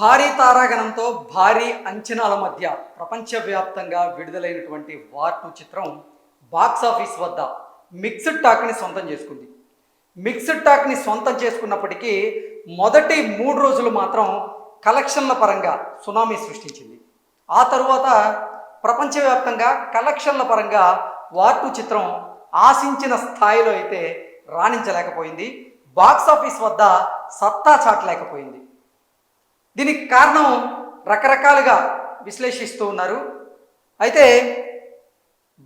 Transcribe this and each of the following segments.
భారీ తారాగణంతో భారీ అంచనాల మధ్య ప్రపంచవ్యాప్తంగా విడుదలైనటువంటి వార్ టూ చిత్రం బాక్స్ ఆఫీస్ వద్ద మిక్స్డ్ టాక్ని సొంతం చేసుకుంది. మిక్స్డ్ టాక్ని సొంతం చేసుకున్నప్పటికీ మొదటి మూడు రోజులు మాత్రం కలెక్షన్ల పరంగా సునామీ సృష్టించింది. ఆ తరువాత ప్రపంచవ్యాప్తంగా కలెక్షన్ల పరంగా వార్ టూ చిత్రం ఆశించిన స్థాయిలో అయితే రాణించలేకపోయింది. బాక్స్ ఆఫీస్ వద్ద సత్తా చాటలేకపోయింది. దీనికి కారణం రకరకాలుగా విశ్లేషిస్తూ ఉన్నారు. అయితే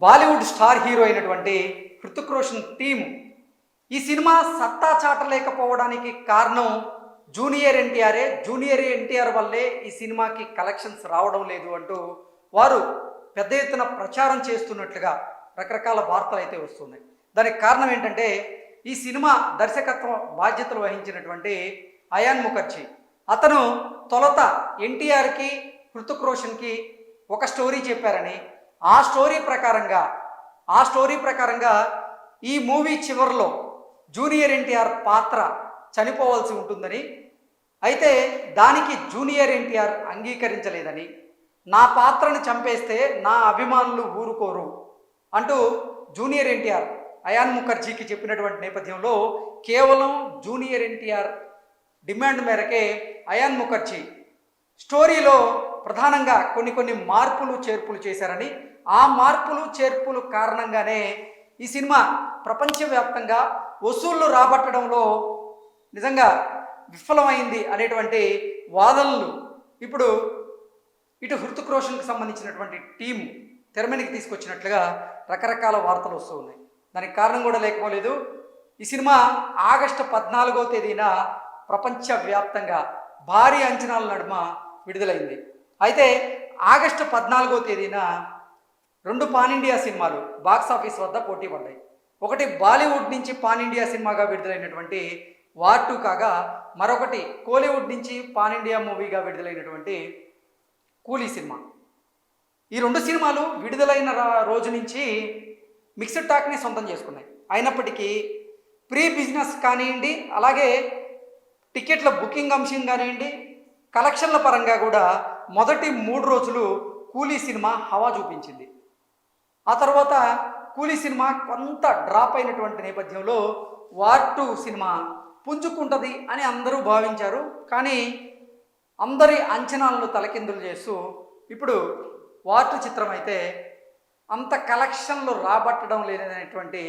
బాలీవుడ్ స్టార్ హీరో అయినటువంటి హృతిక్ రోషన్ టీం ఈ సినిమా సత్తా చాటలేకపోవడానికి కారణం జూనియర్ ఎన్టీఆరే. జూనియర్ ఎన్టీఆర్ వల్లే ఈ సినిమాకి కలెక్షన్స్ రావడం లేదు అంటూ వారు పెద్ద ఎత్తున ప్రచారం చేస్తున్నట్లుగా రకరకాల వార్తలు అయితే వస్తున్నాయి. దానికి కారణం ఏంటంటే ఈ సినిమా దర్శకత్వం బాధ్యతలు వహించినటువంటి అయాన్ ముఖర్జీ. అతను తొలత ఎన్టీఆర్కి హృతిక్ రోషన్కి ఒక స్టోరీ చెప్పారని. ఆ స్టోరీ ప్రకారంగా ఆ స్టోరీ ప్రకారంగా ఈ మూవీ చివరిలో జూనియర్ ఎన్టీఆర్ పాత్ర చనిపోవాల్సి ఉంటుందని. అయితే దానికి జూనియర్ ఎన్టీఆర్ అంగీకరించలేదని. నా పాత్రను చంపేస్తే నా అభిమానులు ఊరుకోరు అంటూ జూనియర్ ఎన్టీఆర్ అయాన్ ముఖర్జీకి చెప్పినటువంటి నేపథ్యంలో కేవలం జూనియర్ ఎన్టీఆర్ డిమాండ్ మేరకే అయాన్ ముఖర్జీ స్టోరీలో ప్రధానంగా కొన్ని కొన్ని మార్పులు చేర్పులు చేశారని ఆ మార్పులు చేర్పులు కారణంగానే ఈ సినిమా ప్రపంచవ్యాప్తంగా వసూళ్ళు రాబట్టడంలో నిజంగా విఫలమైంది అనేటువంటి వాదనలు ఇప్పుడు ఇటు హృతిక్ రోషన్కి సంబంధించినటువంటి టీం తెరమీనికి తీసుకొచ్చినట్లుగా రకరకాల వార్తలు వస్తూ ఉన్నాయి. దానికి కారణం కూడా లేకపోలేదు. ఈ సినిమా ఆగస్టు పద్నాలుగో తేదీన ప్రపంచవ్యాప్తంగా భారీ అంచనాల నడుమ విడుదలైంది. అయితే ఆగస్టు పద్నాలుగో తేదీన రెండు పాన్ ఇండియా సినిమాలు బాక్స్ ఆఫీస్ వద్ద పోటీ పడ్డాయి. ఒకటి బాలీవుడ్ నుంచి పాన్ ఇండియా సినిమాగా విడుదలైనటువంటి వార్ టూ కాగా మరొకటి కోలీవుడ్ నుంచి పాన్ ఇండియా మూవీగా విడుదలైనటువంటి కూలీ సినిమా. ఈ రెండు సినిమాలు విడుదలైన రోజు నుంచి మిక్స్డ్ టాక్ని సొంతం చేసుకున్నాయి. అయినప్పటికీ ప్రీ బిజినెస్ కానివ్వండి అలాగే టికెట్ల బుకింగ్ అంశం కానివ్వండి కలెక్షన్ల పరంగా కూడా మొదటి మూడు రోజులు కూలీ సినిమా హవా చూపించింది. ఆ తర్వాత కూలీ సినిమా కొంత డ్రాప్ అయినటువంటి నేపథ్యంలో వార్ టూ సినిమా పుంజుకుంటుంది అని అందరూ భావించారు. కానీ అందరి అంచనాలను తలకిందులు చేస్తూ ఇప్పుడు వార్ టూ చిత్రం అయితే అంత కలెక్షన్లు రాబట్టడం లేదనేటువంటి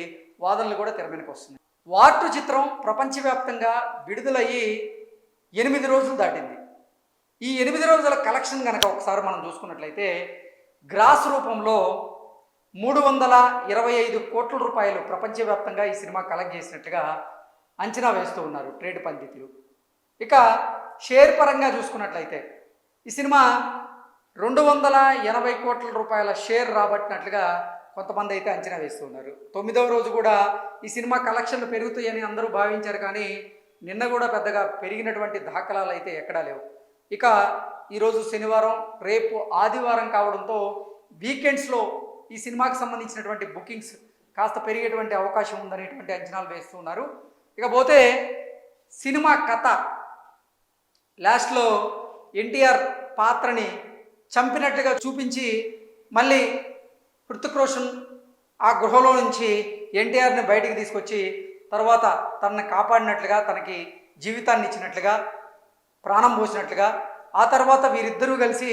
వాదనలు కూడా తెరమీనకు వస్తున్నాయి. వార్టు చిత్రం ప్రపంచవ్యాప్తంగా విడుదలయ్యి ఎనిమిది రోజులు దాటింది. ఈ ఎనిమిది రోజుల కలెక్షన్ కనుక ఒకసారి మనం చూసుకున్నట్లయితే గ్రాస్ రూపంలో మూడు వందల ఇరవై ఐదు కోట్ల రూపాయలు ప్రపంచవ్యాప్తంగా ఈ సినిమా కలెక్ట్ చేసినట్టుగా అంచనా వేస్తూ ఉన్నారు ట్రేడ్ పండితులు. ఇక షేర్ పరంగా చూసుకున్నట్లయితే ఈ సినిమా రెండు వందల ఎనభై కోట్ల రూపాయల షేర్ రాబట్టినట్లుగా కొంతమంది అయితే అంచనా వేస్తున్నారు. తొమ్మిదవ రోజు కూడా ఈ సినిమా కలెక్షన్లు పెరుగుతాయని అందరూ భావించారు కానీ నిన్న కూడా పెద్దగా పెరిగినటువంటి దాఖలాలు అయితే ఎక్కడా లేవు. ఇక ఈరోజు శనివారం రేపు ఆదివారం కావడంతో వీకెండ్స్లో ఈ సినిమాకి సంబంధించినటువంటి బుకింగ్స్ కాస్త పెరిగేటువంటి అవకాశం ఉందనేటువంటి అంచనాలు వేస్తున్నారు. ఇకపోతే ఇక పోతే సినిమా కథ లాస్ట్లో ఎన్టీఆర్ పాత్రని చంపినట్టుగా చూపించి మళ్ళీ హృతిక్ రోషన్ ఆ గృహలో నుంచి ఎన్టీఆర్ని బయటికి తీసుకొచ్చి తర్వాత తనని కాపాడినట్లుగా తనకి జీవితాన్ని ఇచ్చినట్లుగా ప్రాణం పోసినట్లుగా ఆ తర్వాత వీరిద్దరూ కలిసి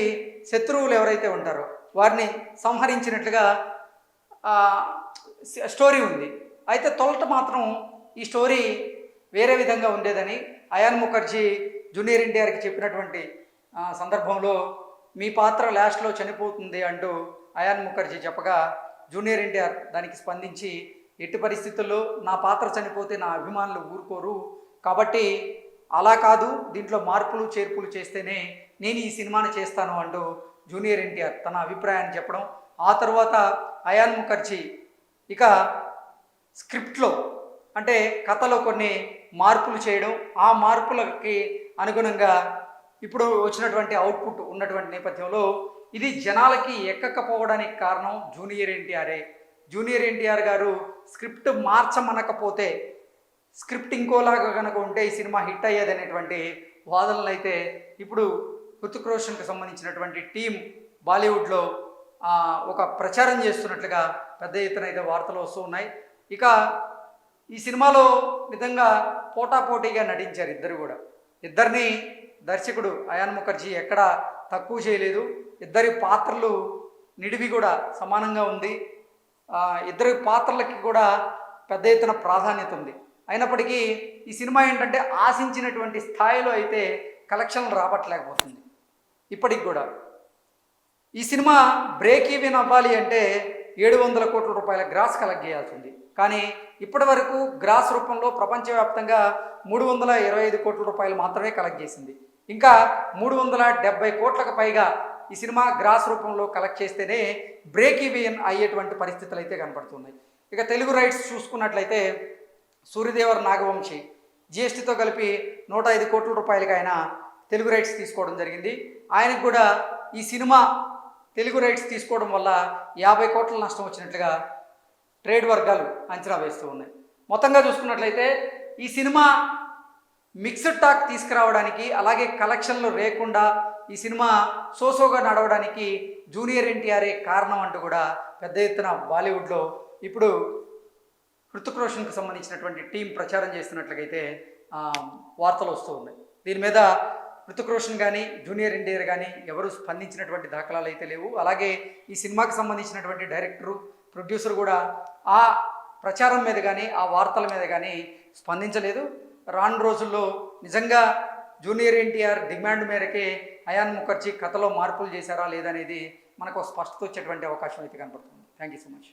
శత్రువులు ఎవరైతే ఉంటారో వారిని సంహరించినట్లుగా స్టోరీ ఉంది. అయితే తొలట మాత్రం ఈ స్టోరీ వేరే విధంగా ఉండేదని అయాన్ ముఖర్జీ జూనియర్ ఎన్టీఆర్కి చెప్పినటువంటి సందర్భంలో మీ పాత్ర లాస్ట్లో చనిపోతుంది అంటూ అయాన్ ముఖర్జీ చెప్పగా జూనియర్ ఎన్టీఆర్ దానికి స్పందించి ఎట్టి పరిస్థితుల్లో నా పాత్ర చనిపోతే నా అభిమానులు ఊరుకోరు. కాబట్టి అలా కాదు దీంట్లో మార్పులు చేర్పులు చేస్తేనే నేను ఈ సినిమాని చేస్తాను అంటూ జూనియర్ ఎన్టీఆర్ తన అభిప్రాయాన్ని చెప్పడం. ఆ తర్వాత అయాన్ ముఖర్జీ ఇక స్క్రిప్ట్లో అంటే కథలో కొన్ని మార్పులు చేయడం ఆ మార్పులకి అనుగుణంగా ఇప్పుడు వచ్చినటువంటి అవుట్పుట్ ఉన్నటువంటి నేపథ్యంలో ఇది జనాలకి ఎక్కకపోవడానికి కారణం జూనియర్ ఎన్టీఆరే. జూనియర్ ఎన్టీఆర్ గారు స్క్రిప్ట్ మార్చమనకపోతే స్క్రిప్ట్ ఇంకోలాగా కనుక ఉంటే ఈ సినిమా హిట్ అయ్యేది అనేటువంటి వాదనలు అయితే ఇప్పుడు హృతిక్ రోషన్కి సంబంధించినటువంటి టీం బాలీవుడ్లో ఒక ప్రచారం చేస్తున్నట్లుగా పెద్ద ఎత్తున అయితే వార్తలు వస్తూ ఉన్నాయి. ఇక ఈ సినిమాలో విధంగా పోటాపోటీగా నటించారు ఇద్దరు కూడా. ఇద్దరిని దర్శకుడు అయాన్ ముఖర్జీ ఎక్కడ తక్కువ చేయలేదు. ఇద్దరి పాత్రలు నిడివి కూడా సమానంగా ఉంది. ఇద్దరి పాత్రలకి కూడా పెద్ద ఎత్తున ప్రాధాన్యత ఉంది. అయినప్పటికీ ఈ సినిమా ఏంటంటే ఆశించినటువంటి స్థాయిలో అయితే కలెక్షన్లు రాబట్టలేకపోతుంది. ఇప్పటికి కూడా. ఈ సినిమా బ్రేక్ ఈవెన్ అవ్వాలి అంటే ఏడు వందల కోట్ల రూపాయల గ్రాస్ కలెక్ట్ చేయాల్సింది కానీ ఇప్పటి వరకు గ్రాస్ రూపంలో ప్రపంచవ్యాప్తంగా మూడు వందల ఇరవై ఐదు కోట్ల రూపాయలు మాత్రమే కలెక్ట్ చేసింది. ఇంకా మూడు వందల డెబ్బై కోట్లకు పైగా ఈ సినిమా గ్రాస్ రూపంలో కలెక్ట్ చేస్తేనే బ్రేక్ ఈవెన్ అయ్యేటువంటి పరిస్థితులు అయితే కనపడుతున్నాయి. ఇక తెలుగు రైట్స్ చూసుకున్నట్లయితే సూర్యదేవర్ నాగవంశి జిఎస్టీతో కలిపి నూట ఐదు కోట్ల రూపాయలకి ఆయన తెలుగు రైట్స్ తీసుకోవడం జరిగింది. ఆయనకు కూడా ఈ సినిమా తెలుగు రైట్స్ తీసుకోవడం వల్ల యాభై కోట్ల నష్టం వచ్చినట్లుగా ట్రేడ్ వర్గాలు అంచనా వేస్తూ ఉన్నాయి. మొత్తంగా చూసుకున్నట్లయితే ఈ సినిమా మిక్స్డ్ టాక్ తీసుకురావడానికి అలాగే కలెక్షన్లు లేకుండా ఈ సినిమా సోసోగా నడవడానికి జూనియర్ ఎన్టీఆర్ఏ కారణం అంటూ కూడా పెద్ద ఎత్తున బాలీవుడ్లో ఇప్పుడు హృతిక్ రోషన్కు సంబంధించినటువంటి టీం ప్రచారం చేస్తున్నట్లయితే వార్తలు వస్తూ ఉన్నాయి. దీని మీద హృతిక్ రోషన్ కానీ జూనియర్ ఎన్టీఆర్ కానీ ఎవరు స్పందించినటువంటి దాఖలాలు అయితే లేవు. అలాగే ఈ సినిమాకి సంబంధించినటువంటి డైరెక్టరు ప్రొడ్యూసర్ కూడా ఆ ప్రచారం మీద కానీ ఆ వార్తల మీద కానీ స్పందించలేదు. రాను రోజుల్లో నిజంగా జూనియర్ ఎన్టీఆర్ డిమాండ్ మేరకే అయాన్ ముఖర్జీ కథలో మార్పులు చేశారా లేదనేది మనకు స్పష్టత వచ్చేటువంటి అవకాశం అయితే కనపడుతుంది. Thank you so much